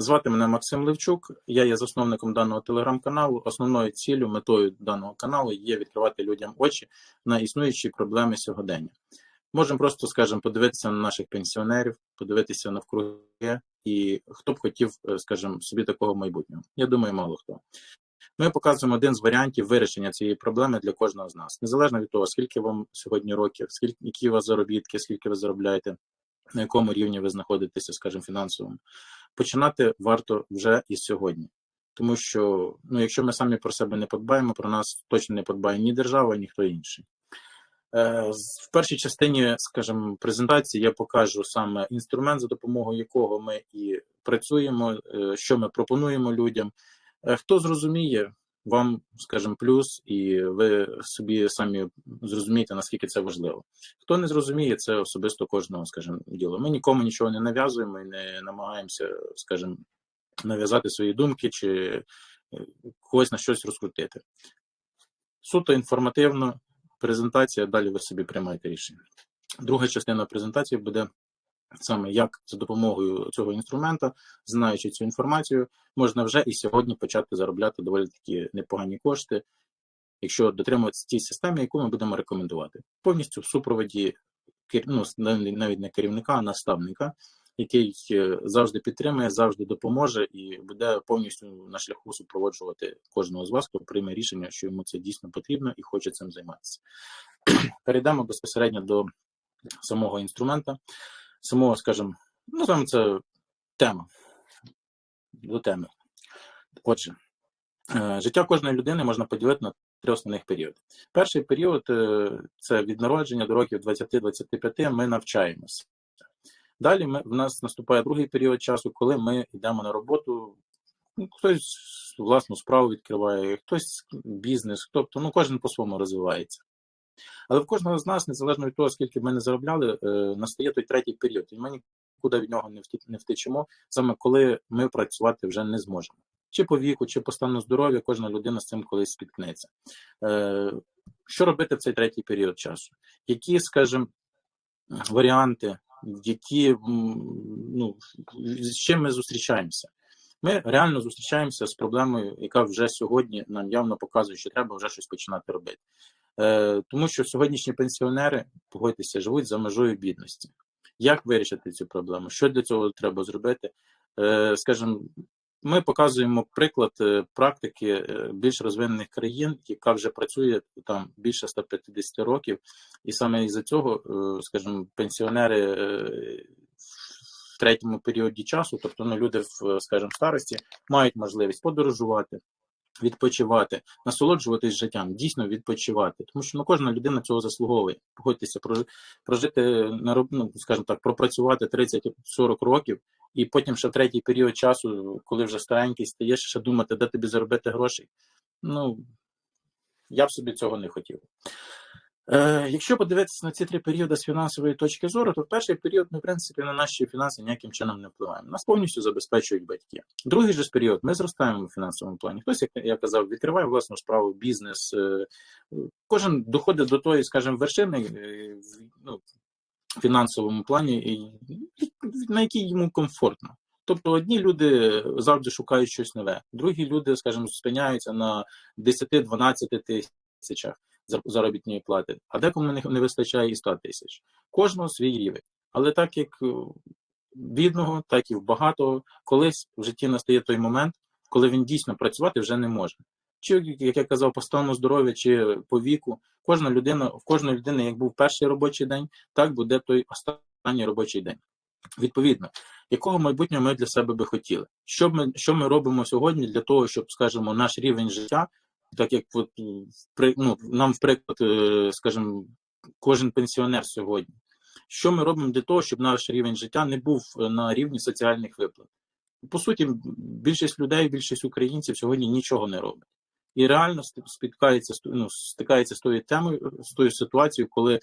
Звати мене Максим Левчук. Я є засновником даного телеграм-каналу. Основною ціллю, метою даного каналу є відкривати людям очі на існуючі проблеми сьогодення. Можемо просто, скажімо, подивитися на наших пенсіонерів, подивитися навкруги, і хто б хотів, е, скажімо, собі такого майбутнього. Я думаю, мало хто. Ми показуємо один з варіантів вирішення цієї проблеми для кожного з нас, незалежно від того, скільки вам сьогодні років, скільки які у вас заробітки, скільки ви заробляєте, на якому рівні ви знаходитеся, скажімо, фінансовому. Починати варто вже і сьогодні. Тому що ну, якщо ми самі про себе не подбаємо, про нас точно не подбає ні держава, ні хто інший. Е, В першій частині, скажімо, презентації я покажу саме інструмент, за допомогою якого ми і працюємо, е, що ми пропонуємо людям. Е, Хто зрозуміє, вам, скажімо, плюс, і ви собі самі зрозумієте, наскільки це важливо. Хто не зрозуміє, це особисто кожного, скажімо, діло. Ми нікому нічого не нав'язуємо і не намагаємося, скажімо, нав'язати свої думки чи е, когось на щось розкрутити. Суто інформативно, презентація, далі ви собі приймаєте рішення. Друга частина презентації буде саме як за допомогою цього інструмента, знаючи цю інформацію, можна вже і сьогодні почати заробляти доволі такі непогані кошти, якщо дотримуватися тій системі, яку ми будемо рекомендувати. Повністю в супроводі ну, навіть не керівника, а наставника, який е, завжди підтримує, завжди допоможе і буде повністю на шляху супроводжувати кожного з вас, хто прийме рішення, що йому це дійсно потрібно і хоче цим займатися. Перейдемо безпосередньо до самого інструмента, самого, скажімо, ну саме це тема. До теми. Отже, е, життя кожної людини можна поділити на три основних періоди. Перший період е, це від народження до років 20-25 ми навчаємося. Далі ми, в нас наступає другий період часу, коли ми йдемо на роботу. Ну, хтось власну справу відкриває, хтось бізнес, тобто ну, кожен по-своєму розвивається. Але в кожного з нас, незалежно від того, скільки ми не заробляли, е, настає той третій період, і ми нікуди від нього не втечемо, саме коли ми працювати вже не зможемо. Чи по віку, чи по стану здоров'я, кожна людина з цим колись спіткнеться. Е, Що робити в цей третій період часу? Які, скажімо, варіанти, які ну, з чим ми зустрічаємося? Ми реально зустрічаємося з проблемою, яка вже сьогодні нам явно показує, що треба вже щось починати робити. Е, Тому що сьогоднішні пенсіонери, погодьтеся, живуть за межою бідності. Як вирішити цю проблему? Що для цього треба зробити? Е, Скажімо, ми показуємо приклад е, практики більш розвинених країн, яка вже працює там більше 150 років, і саме із-за цього, е, скажімо, пенсіонери в третьому періоді часу, тобто ну, люди в, скажімо, старості, мають можливість подорожувати, відпочивати, насолоджуватись життям, дійсно відпочивати, тому що ну, кожна людина цього заслуговує. Погодьтеся, прожити на ну, скажімо так, пропрацювати 30-40 років, і потім ще третій період часу, коли вже старенький стаєш, ще думати, де тобі заробити грошей. Ну я б собі цього не хотів. Е, якщо подивитися на ці три періоди з фінансової точки зору, то в перший період ми, в принципі, на наші фінанси ніяким чином не впливаємо. Нас повністю забезпечують батьки. Другий же період ми зростаємо в фінансовому плані. Хтось, як я казав, відкриває власну справу, бізнес. е, Кожен доходить до тої, скажімо, вершини е, ну, в фінансовому плані, на якій йому комфортно. Тобто одні люди завжди шукають щось нове, другі люди, скажімо, спиняються на 10-12 тисячах заробітної плати, а декому не, вистачає і 100 тисяч. Кожного свій рівень. Але так як е, бідного, так і в багатого, колись в житті настає той момент, коли він дійсно працювати вже не може. Чи, як я казав, по стану здоров'я, чи по віку, кожна людина, в кожної людини, як був перший робочий день, так буде той останній робочий день. Відповідно, якого майбутнього ми для себе би хотіли? Що ми, що ми робимо сьогодні для того, щоб, скажімо, наш рівень життя, так як от, е, ну, нам, вприклад, приклад, е, скажімо, кожен пенсіонер сьогодні, що ми робимо для того, щоб наш рівень життя не був е, на рівні соціальних виплат? По суті, більшість людей, більшість українців сьогодні нічого не робить. І реально ст- спіткається, ну, стикається з тою темою, з тою ситуацією, коли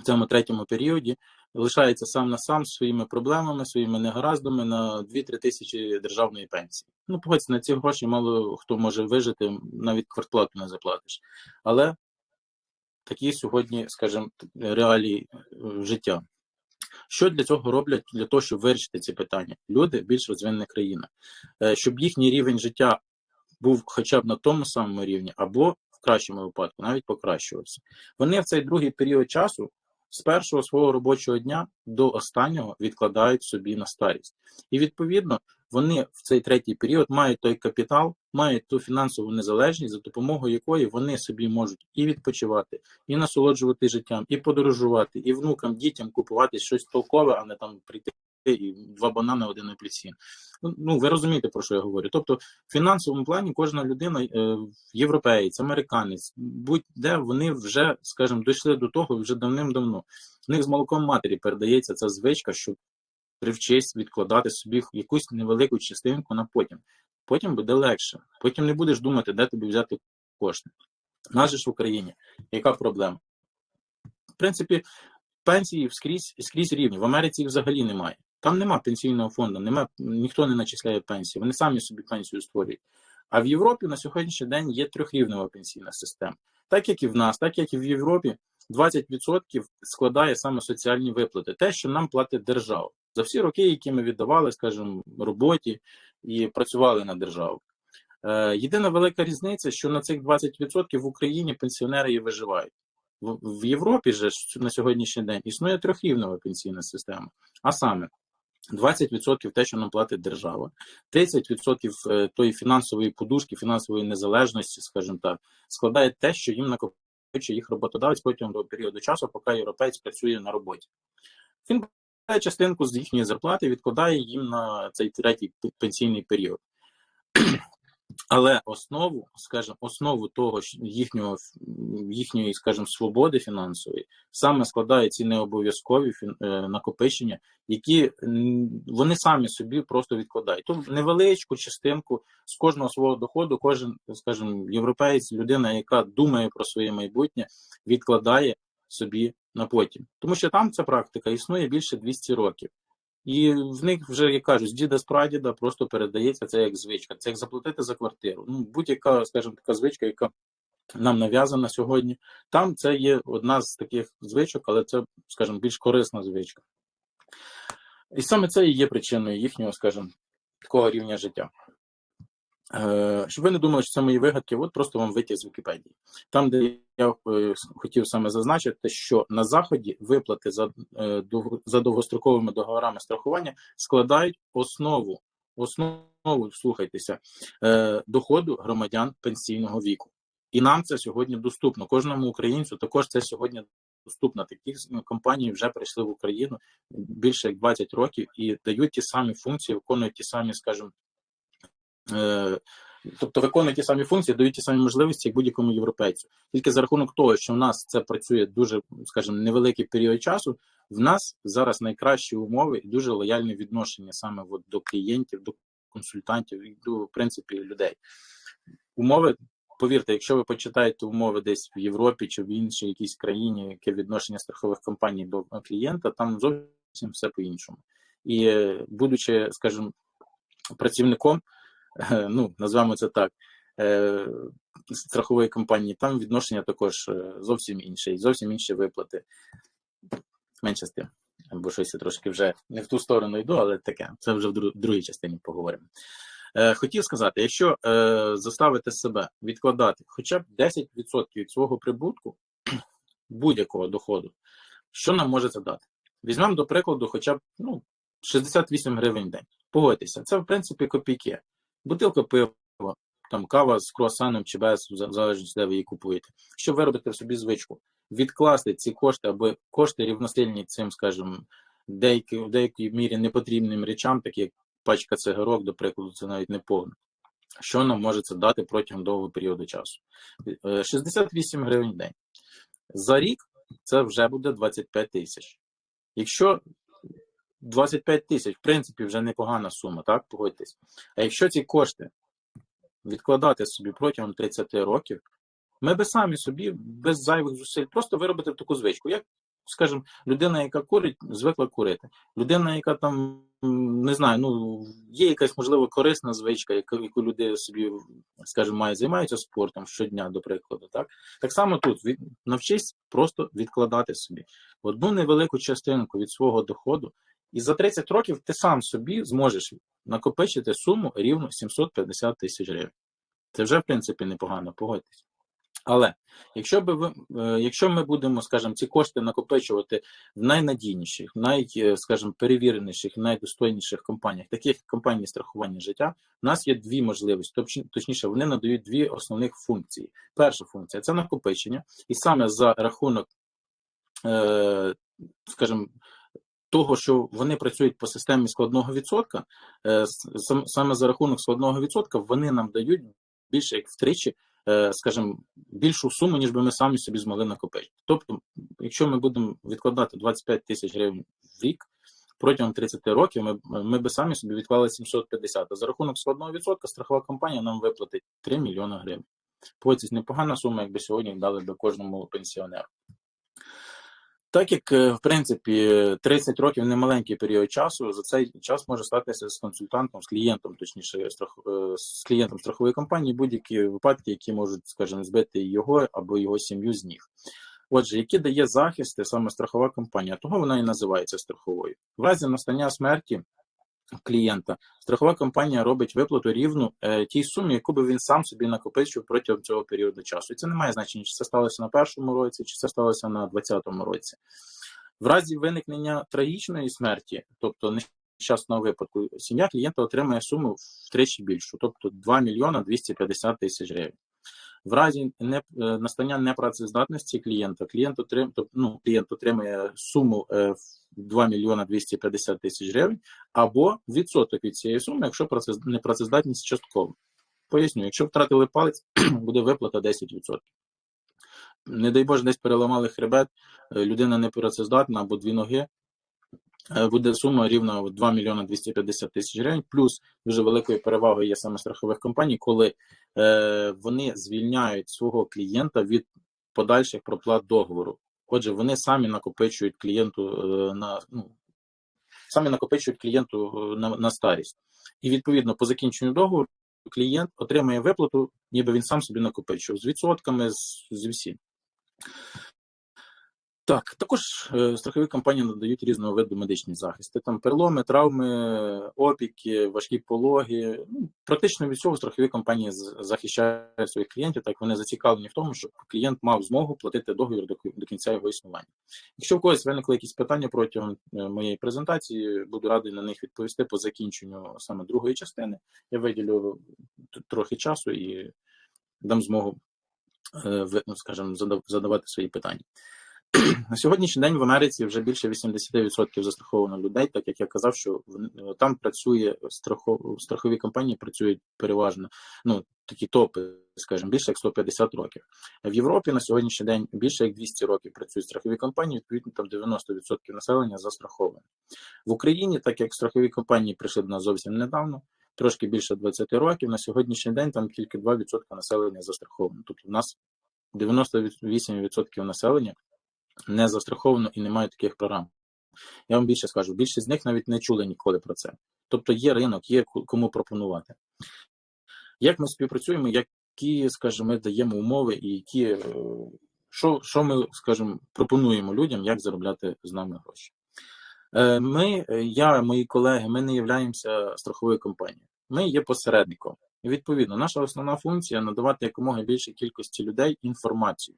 в цьому третьому періоді лишається сам на сам своїми проблемами, своїми негараздами на 2-3 тисячі державної пенсії. Ну, погодься, на ці гроші мало хто може вижити, навіть квартплату не заплатиш. Але такі сьогодні, скажімо, реалії е, життя. Що для цього роблять для того, щоб вирішити ці питання? Люди більш розвинена країна, Е, щоб їхній рівень життя був хоча б на тому самому рівні, або в кращому випадку навіть покращувався. Вони в цей другий період часу з першого свого робочого дня до останнього відкладають собі на старість, і відповідно вони в цей третій період мають той капітал, мають ту фінансову незалежність, за допомогою якої вони собі можуть і відпочивати, і насолоджувати життям, і подорожувати, і внукам, дітям купувати щось толкове, а не там прийти і два банани, один апельсин. Ну, Ну, ви розумієте, про що я говорю. Тобто, в фінансовому плані кожна людина, е, європеєць, американець, будь-де вони вже, скажімо, дійшли до того вже давним-давно. В них з молоком матері передається ця звичка, що привчись відкладати собі якусь невелику частинку на потім. Потім буде легше. Потім не будеш думати, де тобі взяти кошти. Нас ж в Україні яка проблема? В принципі, пенсії скрізь, скрізь рівні. В Америці їх взагалі немає. Там нема пенсійного фонду, нема, ніхто не начисляє пенсії, вони самі собі пенсію створюють. А в Європі на сьогоднішній день є трьохрівнева пенсійна система. Так як і в нас, так як і в Європі, 20% складає саме соціальні виплати, те, що нам платить держава за всі роки, які ми віддавали, скажімо, роботі і працювали на державу. Е, єдина велика різниця, що на цих 20% в Україні пенсіонери і виживають. В, Європі же на сьогоднішній день існує трьохрівнева пенсійна система, а саме 20% те, що нам платить держава, 30% тої фінансової подушки, фінансової незалежності, скажімо так, складає те, що їм накопичує їх роботодавець протягом до періоду часу, поки європейць працює на роботі. Він бере частинку з їхньої зарплати, відкладає їм на цей третій пенсійний період. Але основу, скажімо, основу того їхнього їхньої, скажімо, свободи фінансової саме складає ці необов'язкові накопичення, які вони самі собі просто відкладають. Тобто невеличку частинку з кожного свого доходу, кожен, скажімо, європейець, людина, яка думає про своє майбутнє, відкладає собі на потім, тому що там ця практика існує більше 200 років. І в них вже, як кажуть, з діда з прадіда просто передається це як звичка, це як заплатити за квартиру. Ну, будь-яка, скажімо, така звичка, яка нам нав'язана сьогодні. Там це є одна з таких звичок, але це, скажімо, більш корисна звичка. І саме це і є причиною їхнього, скажімо, такого рівня життя. Е, щоб ви не думали, що це мої вигадки, от просто вам витяг з Вікіпедії. Там, де я е, хотів саме зазначити, що на Заході виплати за е, за довгостроковими договорами страхування складають основу, основу, слухайтеся, доходу громадян пенсійного віку. І нам це сьогодні доступно. Кожному українцю також це сьогодні доступно. Такі компанії вже прийшли в Україну більше як 20 років і дають ті самі функції, виконують ті самі, скажімо, тобто виконують ті самі функції, дають ті самі можливості, як будь-якому європейцю. Тільки за рахунок того, що в нас це працює дуже, скажімо, невеликий період часу, в нас зараз найкращі умови і дуже лояльне відношення саме от до клієнтів, до консультантів і до в принципі людей. Умови, повірте, якщо ви почитаєте умови десь в Європі чи в іншій якійсь країні, яке відношення страхових компаній до клієнта, там зовсім все по-іншому. І е, будучи, скажімо, працівником. Ну, назвемо це так, е, страхової компанії, там відношення також е, зовсім інше, і зовсім інші виплати. Менше з тим, бо щось трошки вже не в ту сторону йду, але таке, це вже в другій частині поговоримо. Е, хотів сказати, якщо заставити себе відкладати хоча б 10% від свого прибутку будь-якого доходу, що нам може це дати? Візьмемо, до прикладу, хоча б ну, 68 гривень в день. Погодьтеся, це в принципі копійки бутилка пива, там кава з круасаном чи без, в залежності, де ви її купуєте, щоб виробити в собі звичку, відкласти ці кошти або кошти рівностильні цим, скажімо, деякі, в деякій мірі непотрібним речам, такі як пачка цигарок, до прикладу, це навіть не повно. Що нам може це дати протягом довгого періоду часу? 68 е, гривень в день. За рік це вже буде 25 тисяч. Якщо 25 тисяч, в принципі, вже непогана сума, так, погодьтесь. А якщо ці кошти відкладати собі протягом 30 років, ми би самі собі без зайвих зусиль просто виробити таку звичку, як скажімо, людина, яка курить, звикла курити. Людина, яка там не знаю, ну є якась можливо корисна звичка, яку, люди собі, скажімо, мають займаються спортом щодня, до прикладу. Так так само тут від, навчись просто відкладати собі одну невелику частинку від свого доходу, і за 30 років ти сам собі зможеш накопичити суму рівно 750 тисяч гривень. Це вже в принципі непогано, погодьтесь. Але якщо би ви, е, якщо ми будемо, скажімо, ці кошти накопичувати в найнадійніших, най, е, скажімо, перевіреніших, найдостойніших компаніях, таких як компанії страхування життя, у нас є дві можливості, точніше, вони надають дві основних функції. Перша функція це накопичення, і саме за рахунок, е, скажімо, того, що вони працюють по системі складного відсотка, е, саме за рахунок складного відсотка вони нам дають більше як втричі е, скажімо, більшу суму, ніж би ми самі собі змогли накопити. Тобто, якщо ми будемо відкладати 25 тисяч гривень в рік протягом 30 років, ми, ми би самі собі відклали 750, а за рахунок складного відсотка страхова компанія нам виплатить 3 мільйони гривень. Погодьтесь, непогана сума, якби сьогодні дали би кожному пенсіонеру. Так як, е, в принципі, 30 років не маленький період часу, за цей час може статися з консультантом, з клієнтом, точніше, е, з клієнтом страхової компанії будь-які випадки, які можуть, скажімо, збити його або його сім'ю з ніг. Отже, які дає захисти саме страхова компанія, того вона і називається страховою. В разі настання смерті клієнта страхова компанія робить виплату рівну е, тій сумі, яку би він сам собі накопичив протягом цього періоду часу. І це не має значення, чи це сталося на першому році, чи це сталося на 2020 році. В разі виникнення трагічної смерті, тобто нещасного випадку, сім'я клієнта отримає суму втричі більшу, тобто 2 мільйона 250 тисяч гривень. В разі не, е, настання непрацездатності клієнта, клієнт отрим, ну, клієнт отримує суму е, в 2 мільйона 250 тисяч гривень або відсоток від цієї суми, якщо непрацездатність часткова. Поясню, якщо втратили палець, буде виплата 10%. Не дай Боже, десь переламали хребет, е, людина непрацездатна або дві ноги, е, буде сума рівна 2 мільйона 250 тисяч гривень, плюс дуже великою перевагою є саме страхових компаній, коли е, вони звільняють свого клієнта від подальших проплат договору. Отже, вони самі накопичують клієнту е, на ну, самі накопичують клієнту е, на, на старість. І відповідно по закінченню договору клієнт отримає виплату, ніби він сам собі накопичив з відсотками, з, з всім. Так, також е, страхові компанії надають різного виду медичні захисти. Там переломи, травми, опіки, важкі пологи. Ну, практично від цього страхові компанії захищають своїх клієнтів, так вони зацікавлені в тому, щоб клієнт мав змогу платити договір до, до кінця його існування. Якщо в когось виникли якісь питання протягом е, моєї презентації, буду радий на них відповісти по закінченню саме другої частини. Я виділю трохи часу і дам змогу, е, ну, скажімо, задавати свої питання. На сьогоднішній день в Америці вже більше 80% застраховано людей, так як я казав, що е, там працює страхов... страхові компанії працюють переважно, ну такі топи, скажімо, більше як 150 років. В Європі на сьогоднішній день більше як 200 років працюють страхові компанії, відповідно там 90% населення застраховане. В Україні, так як страхові компанії прийшли до нас зовсім недавно, трошки більше 20 років, на сьогоднішній день там тільки 2% населення застраховано. Тобто, в нас 98% населення не застраховано і немає таких програм. Я вам більше скажу, більшість з них навіть не чули ніколи про це. Тобто є ринок, є кому пропонувати. Як ми співпрацюємо, які, скажімо, ми даємо умови і які, е, що, що ми, скажімо, пропонуємо людям, як заробляти з нами гроші. Е, Ми, е, я, мої колеги, ми не являємося страховою компанією. Ми є посередником. Відповідно, наша основна функція надавати якомога більшій кількості людей інформацію.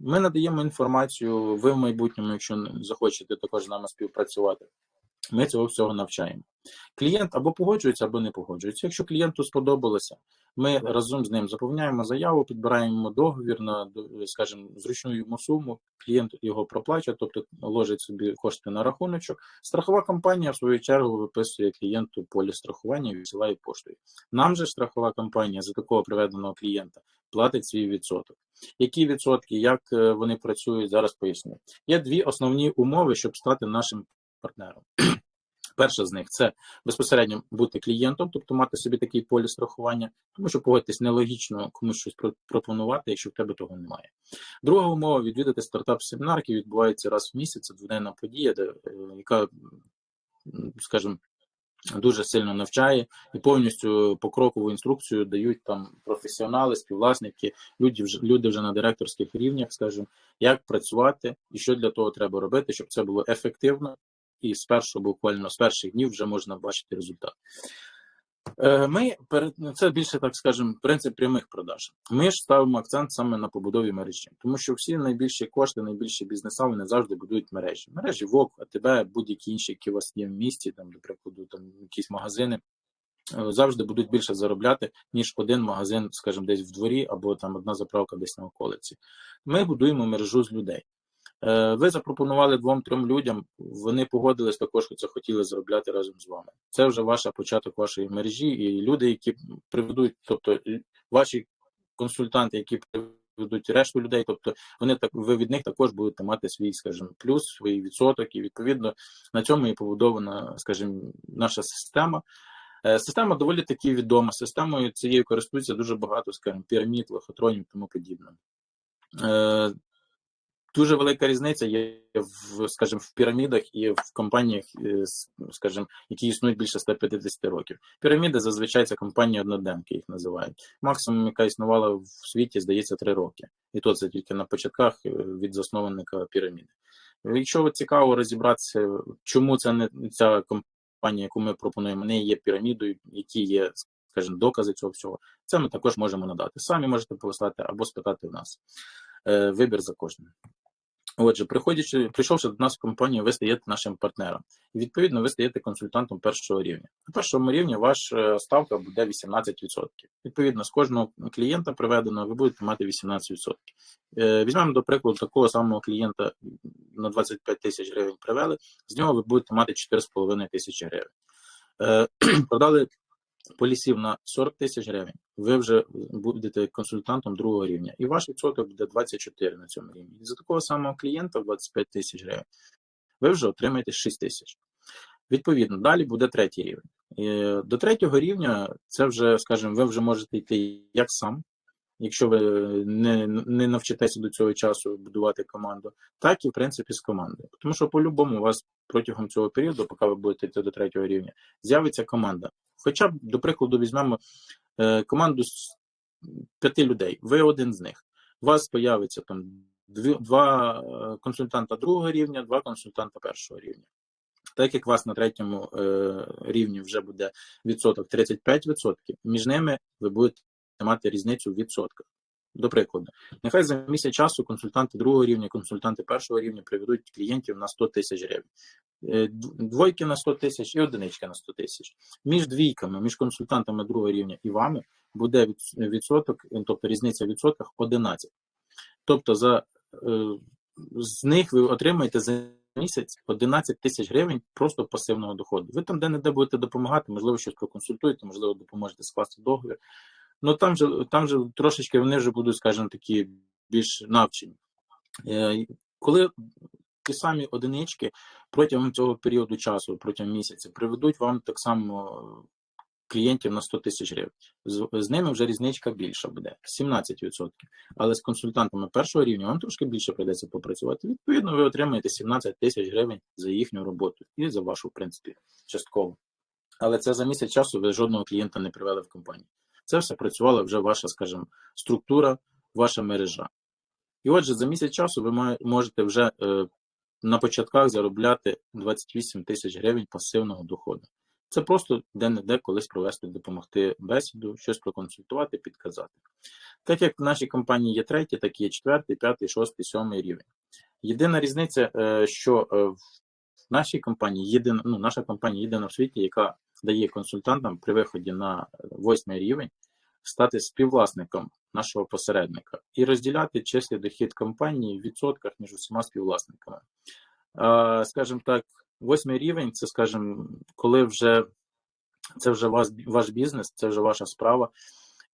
Ми надаємо інформацію. Ви в майбутньому, якщо захочете також з нами співпрацювати, ми цього всього навчаємо. Клієнт або погоджується, або не погоджується. Якщо клієнту сподобалося, ми разом з ним заповняємо заяву, підбираємо договір на, до- скажімо, зручну йому суму. Клієнт його проплачує, тобто ложить собі кошти на рахуночок. Страхова компанія, в свою чергу, виписує клієнту полі страхування і відсилає поштою. Нам же страхова компанія за такого приведеного клієнта платить свій відсоток. Які відсотки, як е, вони працюють, зараз поясню. Є дві основні умови, щоб стати нашим партнером. Перша з них це безпосередньо бути клієнтом, тобто мати собі такий поліс страхування, тому що погодьтесь нелогічно комусь щось пропонувати, якщо в тебе того немає. Друга умова відвідати стартап-семінар, який відбувається раз в місяць, це дводенна подія, де, е, яка, скажімо, дуже сильно навчає і повністю покрокову інструкцію дають там професіонали, співвласники, люди вже люди вже на директорських рівнях, скажімо, як працювати і що для того треба робити, щоб це було ефективно і з першого буквально з перших днів вже можна бачити результат. Е, ми перед це більше так скажемо принцип прямих продаж. Ми ж ставимо акцент саме на побудові мережі, тому що всі найбільші кошти, найбільші бізнеса вони завжди будують мережі. Мережі ВОК, АТБ, будь-які інші, які у вас є в місті, там, до прикладу, там якісь магазини. Е, завжди будуть більше заробляти, ніж один магазин, скажімо, десь в дворі, або там одна заправка десь на околиці. Ми будуємо мережу з людей. Е, ви запропонували двом-трьом людям, вони погодились також, це хотіли заробляти разом з вами. Це вже ваша початок вашої мережі, і люди, які приведуть, тобто ваші консультанти, які приведуть решту людей, тобто вони так ви від них також будете мати свій, скажімо, плюс, свій відсоток, і відповідно на цьому і побудована, скажімо, наша система. Е, система доволі таки відома. Системою цією користується дуже багато, скажімо, пірамід, лохотронів тому подібне. Дуже велика різниця є в, скажімо, в пірамідах і в компаніях, е, скажімо, які існують більше 150 років. Піраміди зазвичай це компанії одноденки, їх називають. Максимум, яка існувала в світі, здається, три роки. І то це тільки на початках е, від засновника піраміди. Якщо цікаво розібратися, чому це не ця компанія, яку ми пропонуємо, не є пірамідою, які є, скажімо, докази цього всього, це ми також можемо надати. Самі можете послати або спитати в нас. Е, вибір за кожним. Отже, приходячи, прийшовши до нас в компанію, ви стаєте нашим партнером. І відповідно ви стаєте консультантом першого рівня. На першому рівні ваша ставка буде 18%. Відповідно, з кожного клієнта приведеного ви будете мати 18%. Е, візьмемо, до прикладу, такого самого клієнта на 25 тисяч гривень привели, з нього ви будете мати 4,5 тисячі гривень. Е, продали полісів на 40 тисяч гривень, ви вже будете консультантом другого рівня, і ваш відсоток буде 24 на цьому рівні. І за такого самого клієнта 25 тисяч гривень, ви вже отримаєте 6 тисяч. Відповідно, далі буде третій рівень. До третього рівня це вже, скажімо, ви вже можете йти як сам, якщо ви не не навчитеся до цього часу будувати команду, так і в принципі з командою. Тому що по-любому у вас протягом цього періоду, поки ви будете йти до третього рівня, з'явиться команда. Хоча б, до прикладу, візьмемо е, команду з п'яти людей, ви один з них. У вас появиться там два е, консультанта другого рівня, два консультанта першого рівня. Так як у вас на третьому е, рівні вже буде відсоток 35%, між ними ви будете мати різницю в відсотках. До прикладу, нехай за місяць часу консультанти другого рівня, консультанти першого рівня приведуть клієнтів на 100 тисяч гривень. Е, двойки на 100 тисяч і одинички на 100 тисяч. Між двійками, між консультантами другого рівня і вами буде відсоток, тобто різниця в відсотках 11. Тобто, за, е, з них ви отримаєте за місяць 11 тисяч гривень просто пасивного доходу. Ви там де-не-де будете допомагати, можливо, щось проконсультуєте, можливо, допоможете скласти договір. Ну там же там же трошечки вони вже будуть, скажімо, такі більш навчені. Е, коли ті самі одинички протягом цього періоду часу, протягом місяця, приведуть вам так само клієнтів на 100 тисяч гривень. З, з ними вже різничка більша буде 17%. Але з консультантами першого рівня вам трошки більше прийдеться попрацювати. Відповідно, ви отримаєте 17 тисяч гривень за їхню роботу і за вашу, в принципі, частково. Але це за місяць часу ви жодного клієнта не привели в компанію. Це все працювала вже ваша, скажімо, структура, ваша мережа. І отже, за місяць часу ви можете вже е, на початках заробляти 28 тисяч гривень пасивного доходу. Це просто де-не-де колись провести, допомогти бесіду, щось проконсультувати, підказати. Так як в нашій компанії є третій, так і є четвертий, п'ятий, шостий, сьомий рівень. Єдина різниця, е, що е, в нашій компанії єдина, ну, наша компанія єдина в світі, яка дає консультантам при виході на восьмий рівень стати співвласником нашого посередника і розділяти числий дохід компанії в відсотках між усіма співвласниками. Скажімо так, восьмий рівень це, скажімо, коли вже це вже ваш, ваш бізнес, це вже ваша справа.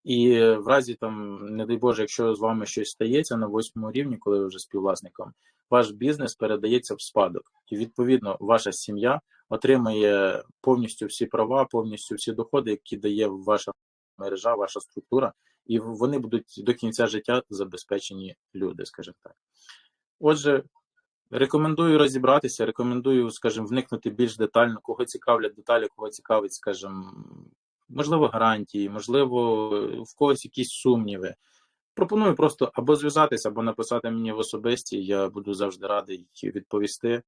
І в разі там, не дай Боже, якщо з вами щось стається на восьмому рівні, коли ви вже співвласником, ваш бізнес передається в спадок, і відповідно ваша сім'я отримає повністю всі права, повністю всі доходи, які дає ваша мережа, ваша структура, і вони будуть до кінця життя забезпечені люди, скажімо так. Отже, рекомендую розібратися, рекомендую, скажімо, вникнути більш детально, кого цікавлять деталі, кого цікавить, скажімо, можливо, гарантії, можливо, в когось якісь сумніви. Пропоную просто або зв'язатися, або написати мені в особисті. Я буду завжди радий відповісти.